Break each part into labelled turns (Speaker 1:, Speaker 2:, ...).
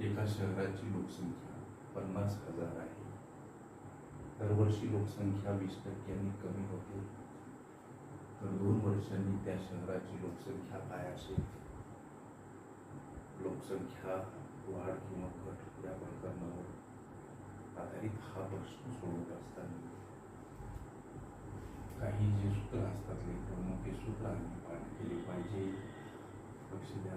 Speaker 1: एका शहराची लोकसंख्या पन्नास हजार आहे. दरवर्षी लोकसंख्या वीस टक्क्यांनी कमी होते. तर दोन वर्षांनी त्या शहराची लोकसंख्या काय असेल लोकसंख्या वाढ किंवा घट या प्रकरणावर आधारित हा प्रश्न सोडवत असताना काही जे सूत्र असतात लेखन ते सूत्र आम्ही पाठ केले पाहिजे. लक्ष द्या.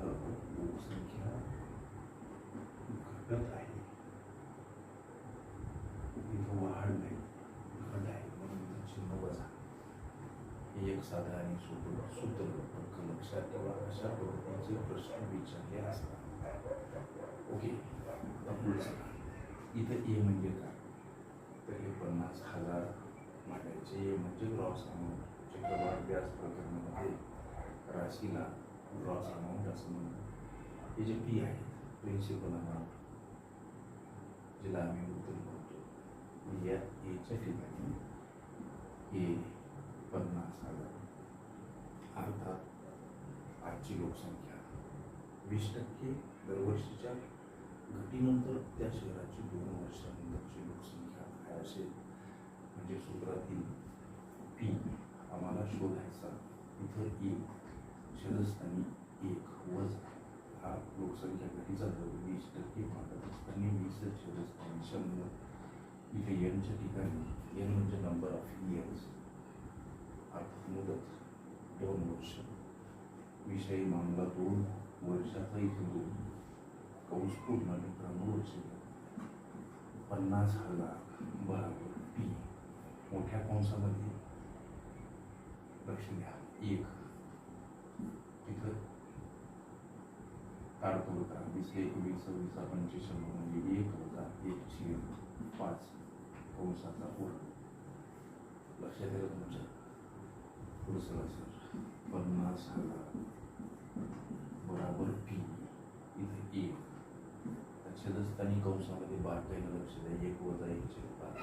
Speaker 1: लोकसंख्या घटत आहे वाढ नाही घट आहे म्हणून इथं चिन्ह वजा हे एक साधं आणि सोपं सूत्र फक्त लक्षात ठेवा अशा पद्धतीचे प्रश्न विचारले असतात. ओके? आता इथं ए म्हणजे काय? तर हे पन्नास हजार मागायचे ए म्हणजे ग्रॉस अमाऊंट चक्रवाढ व्याज प्रकरणामध्ये राशीला अमाऊंट असं म्हणतात हे जे पी आहे प्रिन्सिपल अमाऊंट जिला आम्ही उत्तर म्हणतो या एच्या ठिकाणी ए पन्नास हज़ार अर्थात आजची लोकसंख्या वीस टक्के दरवर्षीच्या घटीनंतर त्या शहराची दोन वर्षानंतरची लोकसंख्या काय असेल म्हणजे सूत्रातील पी आम्हाला शोधायचा. इथं एक शहरस्थानी एक वजा हा लोकसंख्या घटीचा दर वीस टक्के वाढत असताना वीस शहरस्थानी शंभर. इथे एनच्या ठिकाणी एन म्हणजे नंबर ऑफ इयर्स अर्थात मुदत दोन वर्ष. विषयी मामला दोन वर्षाचा इथे दोन. कौश पूर्ण आणि क्रमवर्ष. पन्नास हजार बराबर पी. मोठ्या कंसामध्ये. लक्ष द्या. एक इथं ताडतोड होता वीस एक वीस सव्वीस पंचवीस शंभर म्हणजे एक होता एक छेद पाच कंसाचा पूर्ण लक्षात येतं तुमच्या पुढचं सर पन्नास हजार बराबर पी इथे एक छेदस्थानी कंसामध्ये बारकाईनं लक्ष द्या एक वजा एक छेद पाच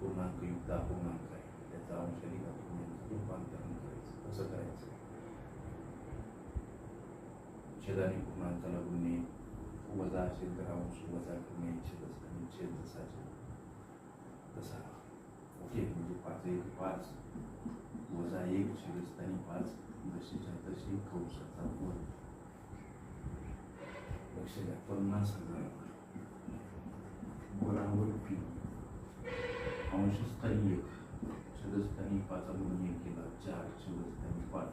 Speaker 1: पूर्णांक युक्त अपूर्णांक आहे त्याचा अंशाने अपूर्णांक रूपांतरण करायचं कसं करायचं छेदाने पूर्णांकाला गुन्हे वजा असेल तर अंश वजा करणे छेद असताना छेद जसाचे तसा ओके म्हणजे पाच एक पाच. वजा एक छेद असताना पाच. जशीच्या तशी कंसाचा वर्ग लक्ष द्या पन्नास हजार बराबर पी. अंशस्थानी एक. छेदस्थानी पाच म्हणून एक केला. चार छेदस्थानी पाच.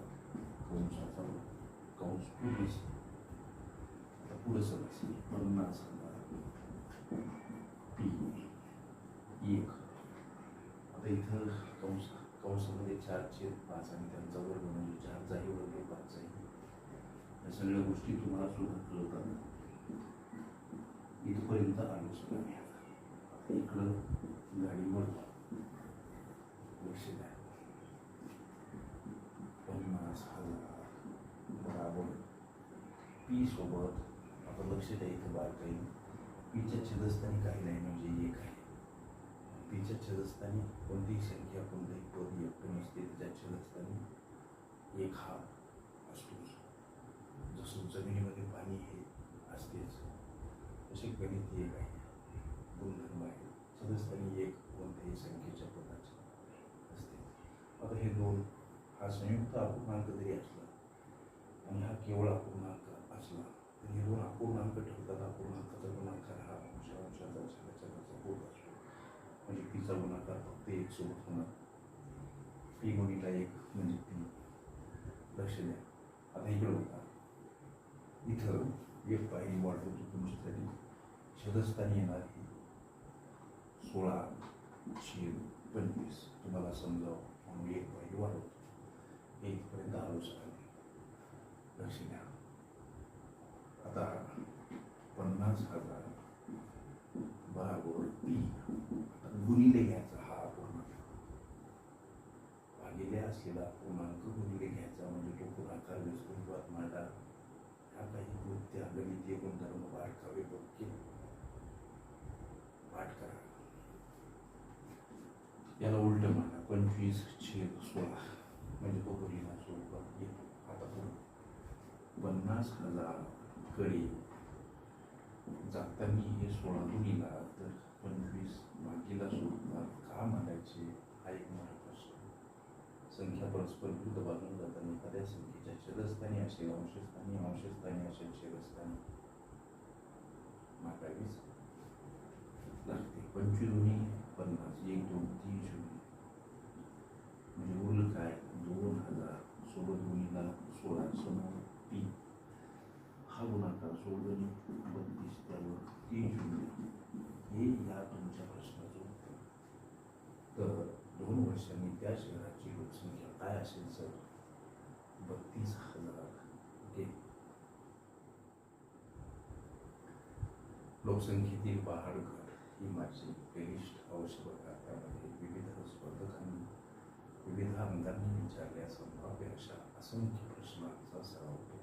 Speaker 1: कंसाचा. कंस पूर्ण आता पुढं समज पन्नास हजार पी एक आता इथं कंस कंसामध्ये चार छेद पाच आणि त्यांचा वर्ग म्हणजे चारचाही वर्ग आहे या सगळ्या गोष्टी तुम्हाला सुद्धा कळतात इथपर्यंत आलो सुद्धा आता आता इकडं गाडीवर लक्ष द्या पन्नास हजार बराबर पी सोबत आता लक्ष द्या इथं बारकाई पीच्या छेदस्थानी काही नाही म्हणजे एक आहे पीच्या छेदस्थानी कोणतीही संख्या कोणतेही पद व्यक्त नसते त्याच्या छेदस्थानी एक हा असतोच जसं जमिनीमध्ये पाणी हे असतेच तसे गणित एक आहे गुणधर्म आहे छेदस्थानी एक कोणत्याही संख्येच्या पदाचे असते आता हे दोन हा संयुक्त अपूर्णांक जरी असला आणि हा केवळ अपूर्णांक असला तर हे दोन अपूर्णांक ठेवतात अपूर्णांकाचा गुणाकार हा अंश अंशाचा छेदाचा होत असतो. म्हणजे पीचा गुणाकार फक्त एक सोबत होणार. पी गुणिला एक म्हणजे पी. लक्ष द्या. आता इकडं बघा. इथं एक पायरी वाढवतो तुमच्यासाठी छेदस्थानी येणार ही सोळा छेद पंचवीस. तुम्हाला समजावं म्हणून एक पायरी वाढवतो. एकपर्यंत आलो सकाळी. लक्ष द्या आता पन्नास हजार भागोर तीन गुणिले घ्यायचा हा अपूर्णांक भागिले असलेला पूर्णांक गुणिले घ्यायचा म्हणजे तो गुणाकार विस्कृत मांडा ह्या काही कृत्या गणितीय गुणधर्म बारकावे बघ पाठ करा याला उलट म्हणा पंचवीस छेद सोळा म्हणजे तो बहिणा स्वरूपात येतो आता पुढे. पन्नास हजारकडे जाताना हे सोळा दुनीला तर पंचवीस भागीला सोडणार. का मांडायचे हा एक मोठा प्रश्न. संख्या परस्पर विरुद्ध बाजून जाताना एखाद्या संख्येच्या छेदस्थानी असेल अंशस्थानी अंशस्थानी असेल छेदस्थानी मागावीच लागते. पंचवीस दोन्ही पन्नास. एक दोन तीन शून्य. म्हणजे उरलं काय? दोन हजार. सोबत गुणीला सोळा समोर तीन. हा गुणाकार सोडून बत्तीस त्यावर तीन शून्य. हे या तुमच्या प्रश्नाचं उत्तर तर दोन वर्षांनी त्या शहराची लोकसंख्या काय असेल सर? बत्तीस हजार. ओके. लोकसंख्येतील पहाडगड ही माझी बेलिस्ट आवश्यकता त्यामध्ये विविध स्पर्धकांनी विविध अंगांनी विचारल्या संभाव्य अशा असंख्य प्रश्नांचा सराव केला.